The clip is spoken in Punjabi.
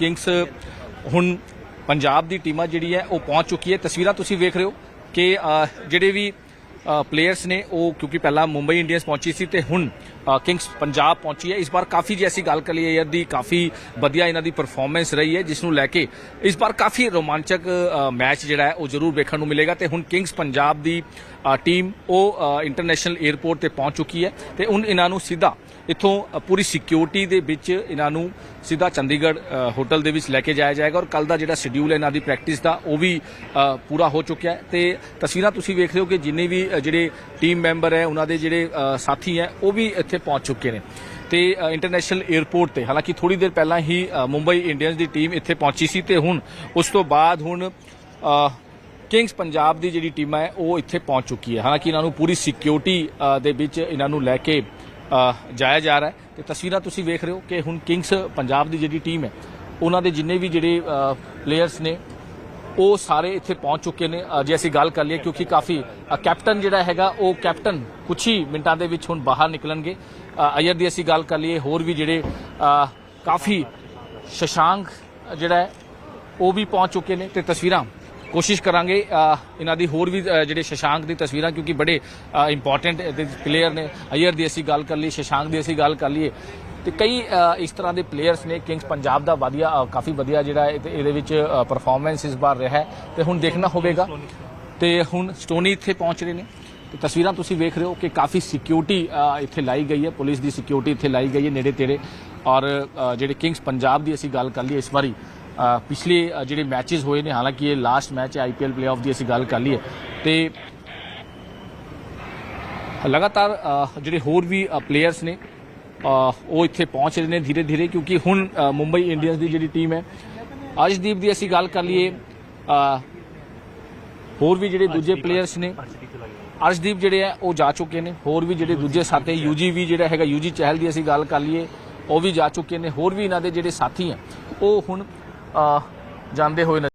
ਕਿੰਗਸ, ਹੁਣ ਪੰਜਾਬ ਦੀ ਟੀਮਾਂ ਜਿਹੜੀ ਹੈ ਉਹ ਪਹੁੰਚ ਚੁੱਕੀ ਹੈ। ਤਸਵੀਰਾਂ ਤੁਸੀਂ ਵੇਖ ਰਹੇ ਹੋ ਕਿ ਜਿਹੜੇ ਵੀ ਪਲੇਅਰਸ ਨੇ ਉਹ ਕਿਉਂਕਿ ਪਹਿਲਾਂ ਮੁੰਬਈ ਇੰਡੀਅਨਸ ਪਹੁੰਚੀ ਸੀ ਤੇ ਹੁਣ ਕਿੰਗਸ ਪੰਜਾਬ ਪਹੁੰਚੀ ਹੈ। ਇਸ ਵਾਰ ਕਾਫੀ ਜੇ ਅਸੀਂ ਗੱਲ ਕਰੀਏ ਯਾਰ ਦੀ ਕਾਫੀ ਵਧੀਆ ਇਹਨਾਂ ਦੀ ਪਰਫਾਰਮੈਂਸ ਰਹੀ ਹੈ ਜਿਸ ਨੂੰ ਲੈ ਕੇ ਇਸ ਵਾਰ ਕਾਫੀ ਰੋਮਾਂਚਕ ਮੈਚ ਜਿਹੜਾ ਹੈ ਉਹ ਜ਼ਰੂਰ ਵੇਖਣ ਨੂੰ ਮਿਲੇਗਾ ਤੇ ਹੁਣ ਕਿੰਗਸ ਪੰਜਾਬ ਦੀ ਟੀਮ ਉਹ ਇੰਟਰਨੈਸ਼ਨਲ 에ਅਰਪੋਰਟ ਤੇ ਪਹੁੰਚ ਚੁੱਕੀ ਹੈ ਤੇ ਹੁਣ ਇਹਨਾਂ ਨੂੰ ਸਿੱਧਾ ਇੱਥੋਂ ਪੂਰੀ ਸਿਕਿਉਰਿਟੀ ਦੇ ਵਿੱਚ ਇਹਨਾਂ ਨੂੰ ਸਿੱਧਾ ਚੰਡੀਗੜ੍ਹ ਹੋਟਲ ਦੇ ਵਿੱਚ ਲੈ ਕੇ ਜਾਇਆ ਜਾਏਗਾ ਔਰ ਕੱਲ ਦਾ ਜਿਹੜਾ ਸ਼ਡਿਊਲ ਹੈ ਇਹਨਾਂ ਦੀ ਪ੍ਰੈਕਟਿਸ ਦਾ ਉਹ ਵੀ ਪੂਰਾ ਹੋ ਚੁੱਕਿਆ ਹੈ। ਤੇ ਤਸਵੀਰਾਂ ਤੁਸੀਂ ਵੇਖ ਰਹੇ ਹੋ ਕਿ ਜਿੰਨੇ ਵੀ ਜਿਹੜੇ ਟੀਮ ਮੈਂਬਰ ਹੈ ਉਹਨਾਂ ਦੇ ਜਿਹੜੇ ਸਾਥੀ ਹੈ ਉਹ ਵੀ ਇੱਥੇ ਪਹੁੰਚ ਚੁੱਕੇ ਨੇ। ਤੇ ਇੰਟਰਨੈਸ਼ਨਲ 에ਅਰਪੋਰਟ ਤੇ ਹਾਲਾਂਕਿ ਥੋੜੀ ਦੇਰ ਪਹਿਲਾਂ ਹੀ ਮੁੰਬਈ ਇੰਡੀਅਨਸ ਦੀ ਟੀਮ ਇੱਥੇ ਪਹੁੰਚੀ ਸੀ ਤੇ ਹੁਣ ਉਸ ਤੋਂ ਬਾਅਦ ਹੁਣ ਅ, ਕਿੰਗਸ ਪੰਜਾਬ ਦੀ ਜਿਹੜੀ ਟੀਮ ਹੈ ਉਹ ਇੱਥੇ ਪਹੁੰਚ ਚੁੱਕੀ ਹੈ। ਹਾਲਾਂਕਿ ਇਹਨਾਂ ਨੂੰ ਪੂਰੀ ਸਿਕਿਉਰਿਟੀ ਦੇ ਵਿੱਚ ਇਹਨਾਂ ਨੂੰ ਲੈ ਕੇ ਜਾਇਆ ਜਾ ਰਿਹਾ ਹੈ। ਤੇ ਤਸਵੀਰਾਂ ਤੁਸੀਂ ਵੇਖ ਰਹੇ ਹੋ ਕਿ ਹੁਣ ਕਿੰਗਸ ਪੰਜਾਬ ਦੀ ਜਿਹੜੀ ਟੀਮ ਹੈ, ਉਹਨਾਂ ਦੇ ਜਿੰਨੇ ਵੀ ਜਿਹੜੇ ਪਲੇਅਰਸ ਨੇ, ਉਹ ਸਾਰੇ ਇੱਥੇ ਪਹੁੰਚ ਚੁੱਕੇ ਨੇ। ਜੇ ਅਸੀਂ ਗੱਲ ਕਰ ਲਈਏ ਕਿਉਂਕਿ ਕਾਫੀ ਕੈਪਟਨ ਜਿਹੜਾ ਹੈਗਾ, ਉਹ ਕੈਪਟਨ ਕੁਛ ਹੀ ਮਿੰਟਾਂ ਦੇ ਵਿੱਚ ਹੁਣ ਬਾਹਰ ਨਿਕਲਣਗੇ। ਅਯਰ ਦੀ ਅਸੀਂ ਗੱਲ ਕਰ ਲਈਏ, ਹੋਰ ਵੀ ਜਿਹੜੇ ਕਾਫੀ ਸ਼ਸ਼ਾਂਕ ਜਿਹੜਾ ਉਹ ਵੀ ਪਹੁੰਚ ਚੁੱਕੇ ਨੇ। ਤੇ ਤਸਵੀਰਾਂ ਕੋਸ਼ਿਸ਼ ਕਰਾਂਗੇ ਇਹਨਾਂ ਦੀ ਹੋਰ ਵੀ ਜਿਹੜੇ ਸ਼ਸ਼ਾਂਕ ਦੀ ਤਸਵੀਰਾਂ, ਕਿਉਂਕਿ ਬੜੇ ਇੰਪੋਰਟੈਂਟ ਪਲੇਅਰ ਨੇ। ਅਯਰ ਦੀ ਅਸੀਂ ਗੱਲ ਕਰ ਲਈ ਸ਼ਸ਼ਾਂਕ ਦੀ ਅਸੀਂ ਗੱਲ ਕਰ ਲਈਏ। ਤੇ ਕਈ ਇਸ ਤਰ੍ਹਾਂ ਦੇ ਪਲੇਅਰਸ ਨੇ ਕਿੰਗਸ ਪੰਜਾਬ ਦਾ ਵਧੀਆ ਕਾਫੀ ਵਧੀਆ ਜਿਹੜਾ ਇਹਦੇ ਵਿੱਚ ਪਰਫਾਰਮੈਂਸ ਇਸ ਵਾਰ ਰਿਹਾ ਹੈ। ਤੇ ਹੁਣ ਦੇਖਣਾ ਹੋਵੇਗਾ। ਤੇ ਹੁਣ ਸਟੋਨੀ ਇੱਥੇ ਪਹੁੰਚ ਰਹੇ ਨੇ। ਤੇ ਤਸਵੀਰਾਂ ਤੁਸੀਂ ਵੇਖ ਰਹੇ ਹੋ ਕਿ ਕਾਫੀ ਸਿਕਿਉਰਿਟੀ ਇੱਥੇ ਲਾਈ ਗਈ ਹੈ। ਪੁਲਿਸ ਦੀ ਸਿਕਿਉਰਿਟੀ ਇੱਥੇ ਲਾਈ ਗਈ ਹੈ ਨੇੜੇ ਤੇੜੇ। ਔਰ ਜਿਹੜੇ ਕਿੰਗਸ ਪੰਜਾਬ ਦੀ ਅਸੀਂ ਗੱਲ ਕਰ ਲਈ ਇਸ ਵਾਰੀ ਪਿਛਲੇ ਜਿਹੜੇ ਮੈਚਸ ਹੋਏ ਨੇ ਹਾਲਾਂਕਿ ਇਹ ਲਾਸਟ ਮੈਚ ਹੈ ਆਈਪੀਐਲ ਪਲੇਆਫ ਦੀ ਅਸੀਂ ਗੱਲ ਕਰ ਲਈਏ ਤੇ ਲਗਾਤਾਰ ਜਿਹੜੇ ਹੋਰ ਵੀ ਪਲੇਅਰਸ ਨੇ ਉਹ ਇੱਥੇ ਪਹੁੰਚ ਰਹੇ ਨੇ ਧੀਰੇ ਧੀਰੇ ਕਿਉਂਕਿ ਹੁਣ ਮੁੰਬਈ ਇੰਡੀਅਨਸ ਦੀ ਜਿਹੜੀ ਟੀਮ ਹੈ ਅਰਸ਼ਦੀਪ ਦੀ ਅਸੀਂ ਗੱਲ ਕਰ ਲਈਏ ਹੋਰ ਵੀ ਜਿਹੜੇ ਦੂਜੇ ਪਲੇਅਰਸ ਨੇ ਅਰਸ਼ਦੀਪ ਜਿਹੜੇ ਆ ਉਹ ਜਾ ਚੁੱਕੇ ਨੇ ਹੋਰ ਵੀ ਜਿਹੜੇ ਦੂਜੇ ਸਾਥੀ ਯੂਜੀ ਵੀ ਜਿਹੜਾ ਹੈਗਾ ਯੂਜੀ ਚਹਿਲ ਦੀ ਅਸੀਂ ਗੱਲ ਕਰ ਲਈਏ ਉਹ ਵੀ ਜਾ ਚੁੱਕੇ ਨੇ ਹੋਰ ਵੀ ਇਹਨਾਂ ਦੇ ਜਿਹੜੇ ਸਾਥੀ ਆ ਉਹ ਹੁਣ জানতে होईल